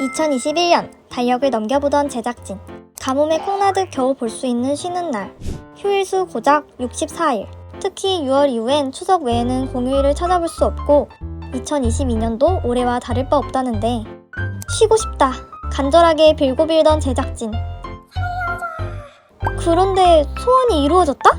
2021년 달력을 넘겨보던 제작진. 가뭄에 콩나듯 겨우 볼 수 있는 쉬는 날. 휴일수 고작 64일. 특히 6월 이후엔 추석 외에는 공휴일을 찾아볼 수 없고 2022년도 올해와 다를 바 없다는데 쉬고 싶다. 간절하게 빌고 빌던 제작진. 그런데 소원이 이루어졌다?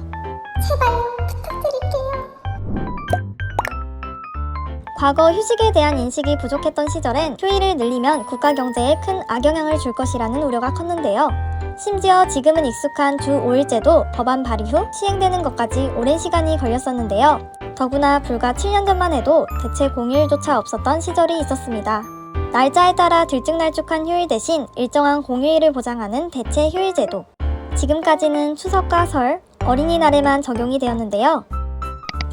과거 휴식에 대한 인식이 부족했던 시절엔 휴일을 늘리면 국가 경제에 큰 악영향을 줄 것이라는 우려가 컸는데요. 심지어 지금은 익숙한 주 5일제도 법안 발의 후 시행되는 것까지 오랜 시간이 걸렸었는데요. 더구나 불과 7년 전만 해도 대체 공휴일조차 없었던 시절이 있었습니다. 날짜에 따라 들쭉날쭉한 휴일 대신 일정한 공휴일을 보장하는 대체 휴일제도. 지금까지는 추석과 설, 어린이날에만 적용이 되었는데요.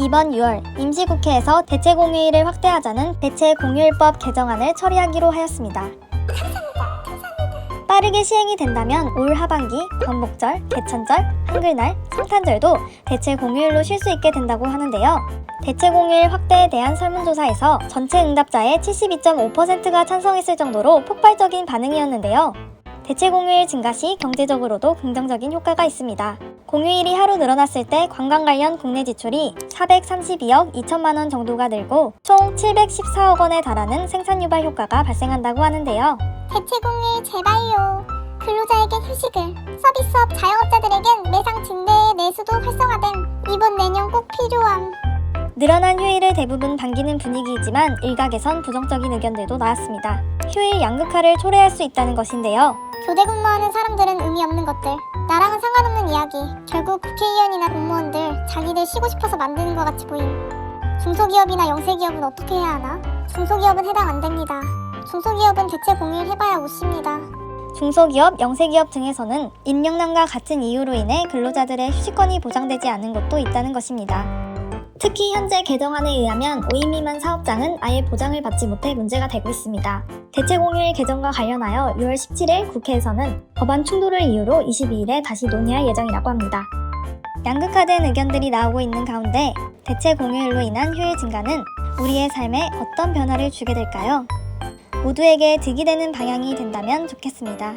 이번 6월 임시국회에서 대체 공휴일을 확대하자는 대체 공휴일법 개정안을 처리하기로 하였습니다. 빠르게 시행이 된다면 올 하반기 광복절, 개천절, 한글날, 성탄절도 대체 공휴일로 쉴 수 있게 된다고 하는데요. 대체 공휴일 확대에 대한 설문조사에서 전체 응답자의 72.5%가 찬성했을 정도로 폭발적인 반응이었는데요. 대체 공휴일 증가 시 경제적으로도 긍정적인 효과가 있습니다. 공휴일이 하루 늘어났을 때 관광 관련 국내 지출이 432억 2천만 원 정도가 늘고 총 714억 원에 달하는 생산 유발 효과가 발생한다고 하는데요. 대체 공휴일 제발요. 근로자에겐 휴식을, 서비스업 자영업자들에겐 매상 증대의 내수도 활성화됨. 이번 내년 꼭 필요함. 늘어난 휴일을 대부분 반기는 분위기이지만 일각에선 부정적인 의견들도 나왔습니다. 휴일 양극화를 초래할 수 있다는 것인데요. 교대 근무하는 사람들은 의미 없는 것들. 나랑은 상관없는 이야기. 결국 국회의원이나 공무원들 자기들 쉬고 싶어서 만드는 것 같이 보임. 중소기업이나 영세기업은 어떻게 해야 하나? 중소기업은 해당 안 됩니다. 중소기업은 대체 공휴일 해봐야 오십니다. 중소기업, 영세기업 등에서는 인력난과 같은 이유로 인해 근로자들의 휴식권이 보장되지 않은 곳도 있다는 것입니다. 특히 현재 개정안에 의하면 5인 미만 사업장은 아예 보장을 받지 못해 문제가 되고 있습니다. 대체 공휴일 개정과 관련하여 6월 17일 국회에서는 법안 충돌을 이유로 22일에 다시 논의할 예정이라고 합니다. 양극화된 의견들이 나오고 있는 가운데 대체 공휴일로 인한 휴일 증가는 우리의 삶에 어떤 변화를 주게 될까요? 모두에게 득이 되는 방향이 된다면 좋겠습니다.